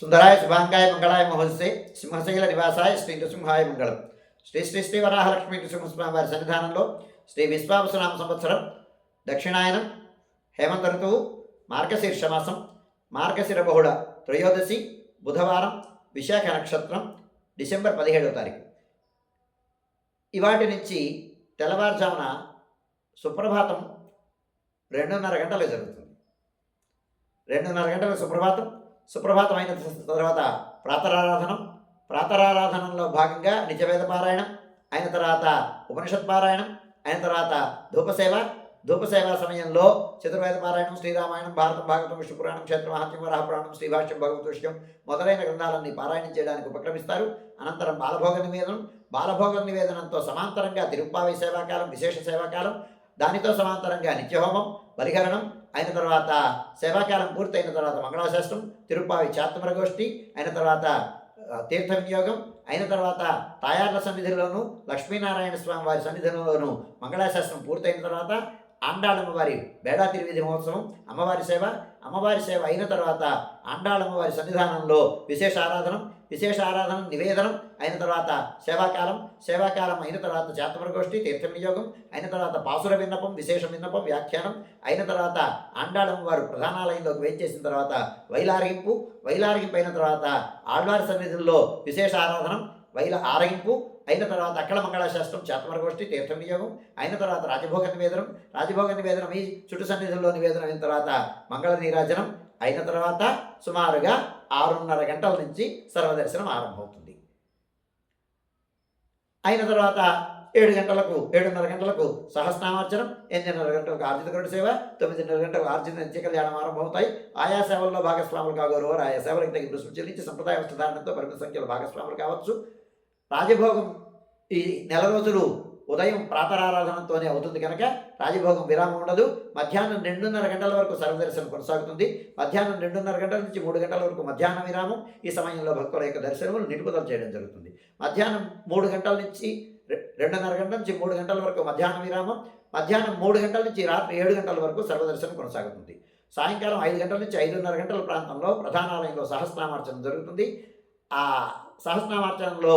సుందరాయ శుభాంగాయ మంగళాయ మహోత్సే సింహశైల నివాసాయ శ్రీ నృసింహాయ మంగళం. శ్రీ శ్రీ శ్రీ వరాహలక్ష్మీ నృసింహస్వామి వారి సన్నిధానంలో శ్రీ విశ్వావసనామ సంవత్సరం దక్షిణాయనం హేమంత ఋతువు మార్గశీర్షమాసం మార్గశిర బహుళ త్రయోదశి బుధవారం విశాఖ నక్షత్రం డిసెంబర్ పదిహేడవ తారీఖు. ఇవాటి నుంచి తెల్లవారుజామున సుప్రభాతం రెండున్నర గంటలు జరుగుతుంది. రెండున్నర గంటల సుప్రభాతం సుప్రభాతం అయిన తర్వాత ప్రాతరారాధనం. ప్రాతరారాధనంలో భాగంగా నిజవేద పారాయణం అయిన తర్వాత ఉపనిషత్ పారాయణం అయిన తర్వాత ధూపసేవ. ధూపసేవ సమయంలో చతుర్వేద పారాయణం శ్రీరామాయణం భారతం భాగవతం విష్ణు పురాణం క్షేత్ర మహాత్మ్య వరాహపురాణం శ్రీభాష్యం భగవద్విషయం మొదలైన గ్రంథాలన్నీ పారాయణం చేయడానికి ఉపక్రమిస్తారు. అనంతరం బాలభోగ నివేదనం. బాలభోగ నివేదనంతో సమాంతరంగా తిరుప్పావి సేవాకాలం విశేష సేవాకాలం దానితో సమాంతరంగా నిత్యహోమం బలిహరణం అయిన తర్వాత సేవాకాలం పూర్తయిన తర్వాత మంగళాశాస్త్రం తిరుపావి చాత్మరగోష్ఠి అయిన తర్వాత తీర్థ వినియోగం అయిన తర్వాత తాయార్ల సన్నిధిలోను లక్ష్మీనారాయణ స్వామి వారి సన్నిధిలోను మంగళాశాస్త్రం పూర్తయిన తర్వాత ఆండాళమ్మవారి బేడా తిరువిధి మహోత్సవం అమ్మవారి సేవ అమ్మవారి సేవ అయిన తర్వాత ఆండాళమ్మవారి సన్నిధానంలో విశేష ఆరాధనం విశేష ఆరాధన నివేదనం అయిన తర్వాత సేవాకాలం సేవాకాలం అయిన తర్వాత జాతమర తీర్థ వినియోగం అయిన తర్వాత పాసుర విన్నపం విశేష విన్నపం వ్యాఖ్యానం అయిన తర్వాత ఆండాళమ్మవారు ప్రధానాలయంలోకి వేయించేసిన తర్వాత వైలారగింపు వైలారగింపు అయిన తర్వాత ఆళ్వారి సన్నిధుల్లో విశేష ఆరాధనం వైల ఆరగింపు అయిన తర్వాత అక్కల మంగళాశాస్త్రం చేతమర గోష్ఠి తీర్థ వినియోగం అయిన తర్వాత రాజభోగ నివేదనం రాజభోగ నివేదనం ఈ చుట్టు సన్నిధిలో నివేదనం అయిన తర్వాత మంగళ నీరాజనం అయిన తర్వాత సుమారుగా ఆరున్నర గంటల నుంచి సర్వదర్శనం ఆరంభమవుతుంది. అయిన తర్వాత ఏడు గంటలకు ఏడున్నర గంటలకు సహస్నామార్చనం ఎనిమిదిన్నర గంటలకు ఆర్జిత సేవ తొమ్మిదిన్నర గంటలకు ఆర్జిత నిత్య కళ్యాణం ఆరంభమవుతాయి. ఆయా సేవల్లో భాగస్వాములు కాగోరు వారు ఆయా సేవలకు తగిన రుసుము చెల్లించి సంప్రదాయ వస్త్రధారణతో పరిమిత సంఖ్యలో భాగస్వాములు కావచ్చు. రాజభోగం ఈ నెల రోజులు ఉదయం ప్రాతరారాధనతోనే అవుతుంది కనుక రాజభోగం విరామం ఉండదు. మధ్యాహ్నం రెండున్నర గంటల వరకు సర్వదర్శనం కొనసాగుతుంది. మధ్యాహ్నం రెండున్నర గంటల నుంచి మూడు గంటల వరకు మధ్యాహ్న విరామం. ఈ సమయంలో భక్తుల యొక్క దర్శనములు నిలుపుదల చేయడం జరుగుతుంది. మధ్యాహ్నం మూడు గంటల నుంచి రెండున్నర గంటల నుంచి మూడు గంటల వరకు మధ్యాహ్న విరామం. మధ్యాహ్నం మూడు గంటల నుంచి రాత్రి ఏడు గంటల వరకు సర్వదర్శనం కొనసాగుతుంది. సాయంకాలం ఐదు గంటల నుంచి ఐదున్నర గంటల ప్రాంతంలో ప్రధానాలయంలో సహస్నామార్చన జరుగుతుంది. ఆ సహస్నామార్చనలో